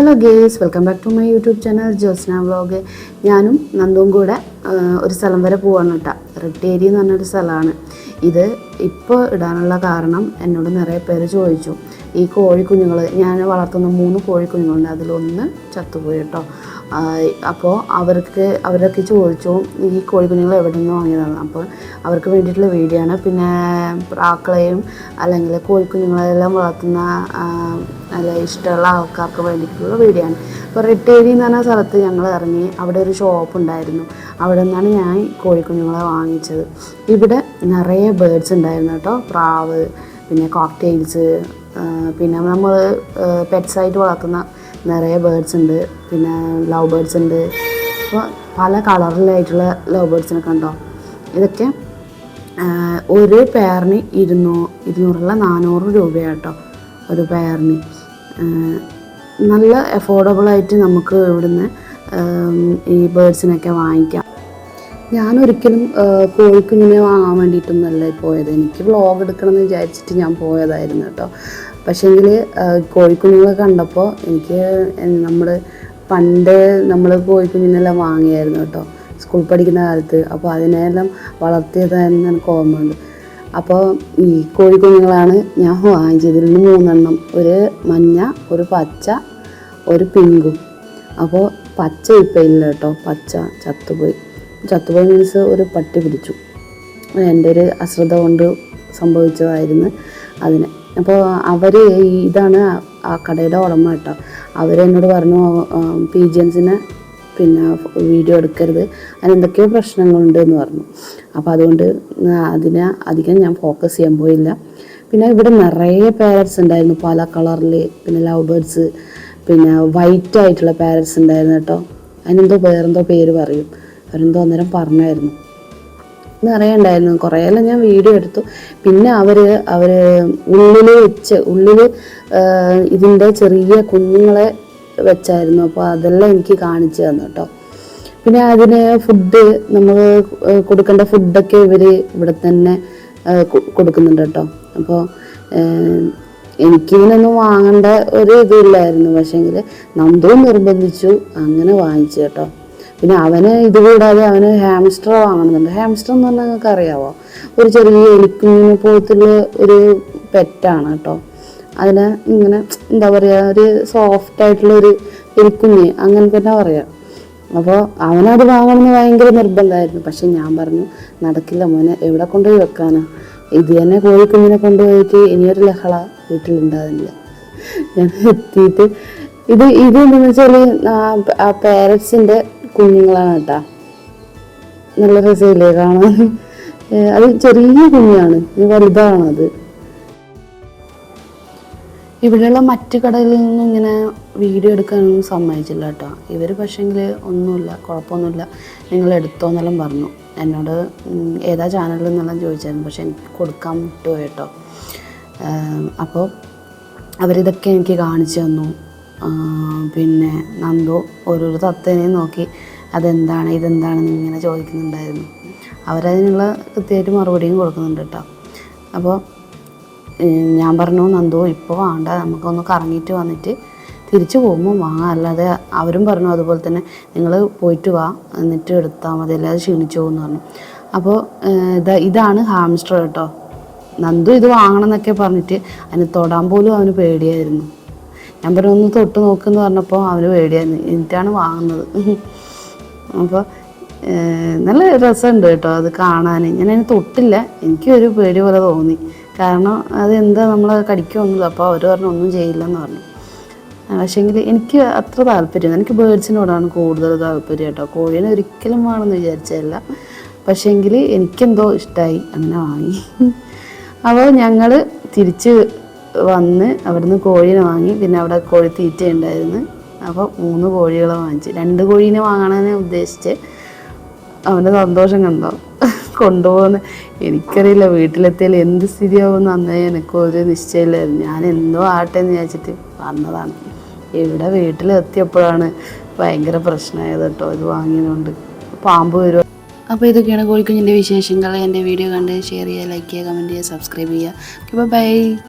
Hello guys welcome back to my YouTube channel Josna vlog ഞാനും നന്ദും കൂടെ ഒരു സ്ഥലം വരെ പോവാണ് കേട്ടോ റിട്ടേരി എന്ന് പറഞ്ഞൊരു സ്ഥലമാണ്. ഇത് ഇപ്പോൾ ഇടാനുള്ള കാരണം എന്നോട് നിറയെ പേര് ചോദിച്ചു. ഈ കോഴിക്കുഞ്ഞുങ്ങൾ ഞാൻ വളർത്തുന്ന മൂന്ന് കോഴിക്കുഞ്ഞുങ്ങളുണ്ട്. അതിലൊന്ന് ചത്തുപോയി കേട്ടോ അപ്പോൾ അവർക്ക് അവരൊക്കെ ചോദിച്ചു ഈ കോഴിക്കുഞ്ഞുങ്ങൾ എവിടെ നിന്ന് വാങ്ങിയതാണ്? അപ്പോൾ അവർക്ക് വേണ്ടിയിട്ടുള്ള വീഡിയോ ആണ് പിന്നെ പ്രാക്കളെയും അല്ലെങ്കിൽ കോഴിക്കുഞ്ഞുങ്ങളെല്ലാം വളർത്തുന്ന നല്ല ഇഷ്ടമുള്ള ആൾക്കാർക്ക് വേണ്ടിയിട്ടുള്ള വീഡിയോ ആണ് അപ്പോൾ റിട്ടേരി എന്ന് പറഞ്ഞ സ്ഥലത്ത് ഞങ്ങൾ ഇറങ്ങി അവിടെ ഒരു ഷോപ്പ് ഉണ്ടായിരുന്നു. അവിടെ നിന്നാണ് ഞാൻ കോഴിക്കുഞ്ഞുങ്ങളെ വാങ്ങിച്ചത്. ഇവിടെ നിറയെ ബേഡ്സ് ഉണ്ടായിരുന്നു കേട്ടോ. പ്രാവ് പിന്നെ കോക്ടെയിൽസ് പിന്നെ നമ്മൾ പെറ്റ്സായിട്ട് വളർത്തുന്ന നിറയെ ബേഡ്സ് ഉണ്ട് പിന്നെ ലവ് ബേഡ്സ് ഉണ്ട്. അപ്പോൾ പല കളറിലായിട്ടുള്ള ലവ് ബേഡ്സിനൊക്കെ ഉണ്ടോ ഇതൊക്കെ ഒരു പെയറിന് ഇരുന്നൂ ഇരുന്നൂറുള്ള നാനൂറ് രൂപയാണ് കേട്ടോ ഒരു പെയറിന് നല്ല അഫോർഡബിളായിട്ട് നമുക്ക് ഇവിടുന്ന് ഈ ബേഡ്സിനൊക്കെ വാങ്ങിക്കാം. ഞാൻ ഒരിക്കലും കോഴിക്കുഞ്ഞിനെ വാങ്ങാൻ വേണ്ടിയിട്ടൊന്നുമല്ല പോയത്. എനിക്ക് വ്ളോഗ് എടുക്കണം എന്ന് വിചാരിച്ചിട്ട് ഞാൻ പോയതായിരുന്നു കേട്ടോ. പക്ഷേങ്കിൽ കോഴിക്കുഞ്ഞുങ്ങളെ കണ്ടപ്പോൾ എനിക്ക് നമ്മൾ പണ്ട് നമ്മൾ കോഴിക്കുഞ്ഞിനെല്ലാം വാങ്ങിയായിരുന്നു കേട്ടോ സ്കൂൾ പഠിക്കുന്ന കാലത്ത്. അപ്പോൾ അതിനെല്ലാം വളർത്തിയതായിരുന്നു എനിക്ക് ഓർമ്മയുണ്ട്. അപ്പോൾ ഈ കോഴിക്കുഞ്ഞുങ്ങളാണ് ഞാൻ വാങ്ങിച്ചത് ഇതിൽ നിന്ന് മൂന്നെണ്ണം. ഒരു മഞ്ഞ ഒരു പച്ച ഒരു പിങ്കും. അപ്പോൾ പച്ച ഇപ്പം ഇല്ല കേട്ടോ പച്ച ചത്തുപോയി. ചത്തുപോയി മീൻസ് ഒരു പട്ടി പിടിച്ചു. എന്റെ ഒരു അശ്രദ്ധ കൊണ്ട് സംഭവിച്ചതായിരുന്നു അതിന്. അപ്പോൾ അവർ ഇതാണ് ആ കടയുടെ ഉടമ കേട്ടോ. അവരെന്നോട് പറഞ്ഞു പീജിയൻസിനെ പിന്നെ വീഡിയോ എടുക്കരുത്. അതിനെന്തൊക്കെയോ പ്രശ്നങ്ങളുണ്ട് എന്ന് പറഞ്ഞു. അപ്പോൾ അതുകൊണ്ട് അതിനെ അധികം ഞാൻ ഫോക്കസ് ചെയ്യാൻ പോയില്ല. പിന്നെ ഇവിടെ നിറയെ പാരറ്റ്സ് ഉണ്ടായിരുന്നു. പല കളറിൽ പിന്നെ ലവ് ബേർഡ്സ് പിന്നെ വൈറ്റ് ആയിട്ടുള്ള പാരറ്റ്സ് ഉണ്ടായിരുന്നു കേട്ടോ. അതിനെന്തോ വേറെന്തോ പേര് പറയും. അവരെന്തോ അന്നേരം പറഞ്ഞായിരുന്നു. നിറയെ ഉണ്ടായിരുന്നു കുറേയെല്ലാം ഞാൻ വീഡിയോ എടുത്തു. പിന്നെ അവർ അവർ ഉള്ളിൽ വെച്ച് ഉള്ളിൽ ഇതിന്റെ ചെറിയ കുഞ്ഞുങ്ങളെ വെച്ചായിരുന്നു. അപ്പോൾ അതെല്ലാം എനിക്ക് കാണിച്ചു തന്നു കേട്ടോ. പിന്നെ അതിന് ഫുഡ് നമ്മൾ കൊടുക്കേണ്ട ഫുഡൊക്കെ ഇവർ ഇവിടെ തന്നെ കൊടുക്കുന്നുണ്ട് കേട്ടോ. അപ്പോൾ എനിക്കിതിനൊന്നും വാങ്ങേണ്ട ഒരു ഇതില്ലായിരുന്നു പക്ഷേങ്കിൽ നന്ദവും നിർബന്ധിച്ചു അങ്ങനെ വാങ്ങിച്ചു കേട്ടോ. പിന്നെ അവന് ഇത് കൂടാതെ അവന് ഹാംസ്റ്റർ വാങ്ങണമെന്നുണ്ട് ഹാംസ്റ്റർ എന്ന് പറഞ്ഞാൽ നിങ്ങൾക്ക് അറിയാവോ? ഒരു ചെറിയ എലിക്കുഞ്ഞിനെ പോലത്തുള്ള ഒരു പെറ്റാണ് കേട്ടോ. അതിന് ഇങ്ങനെ എന്താ പറയുക ഒരു സോഫ്റ്റ് ആയിട്ടുള്ള ഒരു എലിക്കുഞ്ഞ് അങ്ങനെ തന്നെ പറയാം. അപ്പോൾ അവനത് വാങ്ങണമെന്ന് ഭയങ്കര നിർബന്ധമായിരുന്നു. പക്ഷെ ഞാൻ പറഞ്ഞു നടക്കില്ല മോനെ എവിടെ കൊണ്ടുപോയി വെക്കാനാ? ഇത് തന്നെ കോഴിക്കുഞ്ഞിനെ കൊണ്ടുപോയിട്ട് ഇനിയൊരു ലഹള വീട്ടിലുണ്ടാകുന്നില്ല ഞാൻ എത്തിയിട്ട് ഇത് ഇത് എന്താണെന്ന് വെച്ചാൽ ആ പാരറ്റ്സിന്റെ കുഞ്ഞുങ്ങളാണ് കേട്ടാ നല്ല രസമില്ലേ കാണാൻ. അത് ചെറിയ കുഞ്ഞാണ്. വലുതാണ് അത്. ഇവിടെയുള്ള മറ്റു കടകളിൽ നിന്നും ഇങ്ങനെ വീഡിയോ എടുക്കാനൊന്നും സമ്മതിച്ചില്ല കേട്ടോ. ഇവർ പക്ഷേങ്കിൽ ഒന്നുമില്ല കുഴപ്പമൊന്നുമില്ല. നിങ്ങൾ എടുത്തോന്നെല്ലാം പറഞ്ഞു. എന്നോട് ഏതാ ചാനലിൽ നിന്നെല്ലാം ചോദിച്ചായിരുന്നു. പക്ഷെ എനിക്ക് കൊടുക്കാൻ വിട്ടുപോയി കേട്ടോ. അപ്പോൾ അവരിതൊക്കെ എനിക്ക് കാണിച്ചു തന്നു. പിന്നെ നന്ദു ഓരോരോ തത്തേനെയും നോക്കി അതെന്താണ് ഇതെന്താണെന്ന് ഇങ്ങനെ ചോദിക്കുന്നുണ്ടായിരുന്നു. അവരതിനുള്ള കൃത്യമായിട്ട് മറുപടിയും കൊടുക്കുന്നുണ്ട് കേട്ടോ അപ്പോൾ ഞാൻ പറഞ്ഞു നന്ദു ഇപ്പോൾ വേണ്ട നമുക്കൊന്ന് കറങ്ങിയിട്ട് വന്നിട്ട് തിരിച്ചു പോകുമ്പോൾ വാങ്ങാം അല്ലാതെ അവരും പറഞ്ഞു അതുപോലെ തന്നെ നിങ്ങൾ പോയിട്ട് വാ എന്നിട്ട് എടുത്താൽ മതി അല്ലാതെ ക്ഷീണിച്ചു പോകുമെന്ന് പറഞ്ഞു. അപ്പോൾ ഇതാ ഇതാണ് ഹാംസ്റ്റർ കേട്ടോ നന്ദു ഇത് വാങ്ങണം എന്നൊക്കെ പറഞ്ഞിട്ട് അതിന് തൊടാൻ പോലും അവന് പേടിയായിരുന്നു. ഞാൻ പറഞ്ഞു ഒന്ന് തൊട്ട് നോക്കുമെന്ന് പറഞ്ഞപ്പോൾ അവന് പേടിയായിരുന്നു എന്നിട്ടാണ് വാങ്ങുന്നത്. അപ്പോൾ നല്ല രസമുണ്ട് കേട്ടോ അത് കാണാൻ. ഞാൻ അതിന് തൊട്ടില്ല എനിക്കൊരു പേടി പോലെ തോന്നി. കാരണം അത് അതെന്താ നമ്മൾ കടിക്കുമെന്നത് അപ്പോൾ അവർ പറഞ്ഞു ഒന്നും ചെയ്യില്ലെന്ന് പറഞ്ഞു. പക്ഷേങ്കിൽ എനിക്ക് അത്ര താല്പര്യം എനിക്ക് ബേഡ്സിനോടാണ് കൂടുതൽ താല്പര്യം കേട്ടോ. കോഴീനെ ഒരിക്കലും വേണമെന്ന് വിചാരിച്ചതല്ല. പക്ഷേങ്കിൽ എനിക്കെന്തോ ഇഷ്ടമായി അങ്ങനെ വാങ്ങി. അപ്പോൾ ഞങ്ങൾ തിരിച്ച് വന്ന് അവിടുന്ന് കോഴീനെ വാങ്ങി പിന്നെ അവിടെ കോഴി തീറ്റയുണ്ടായിരുന്നു അപ്പോൾ മൂന്ന് കോഴികളെ വാങ്ങിച്ച്. രണ്ട് കോഴീനെ വാങ്ങാനാണ് ഉദ്ദേശിച്ച് അവന്റെ സന്തോഷം കണ്ടോ? കൊണ്ടുപോകുന്ന എനിക്കറിയില്ല വീട്ടിലെത്തിയാൽ എന്ത് സ്ഥിതിയാവുമെന്ന് അന്നേ എനിക്ക് ഒരു നിശ്ചയമില്ലായിരുന്നു. ഞാൻ എന്തോ ആട്ടെ എന്ന് വിചാരിച്ചിട്ട് വന്നതാണ്. ഇവിടെ വീട്ടിലെത്തിയപ്പോഴാണ് ഭയങ്കര പ്രശ്നമായത് കേട്ടോ ഇത് വാങ്ങിയതുകൊണ്ട്. പാമ്പ് വരുമോ അപ്പോൾ ഇതൊക്കെയാണ് കോഴിക്കുഞ്ഞിന്റെ വിശേഷങ്ങൾ. എന്റെ വീഡിയോ കണ്ട് ഷെയർ ചെയ്യുക ലൈക്ക് ചെയ്യുക കമന്റ് ചെയ്യുക സബ്സ്ക്രൈബ് ചെയ്യുക. Okay bye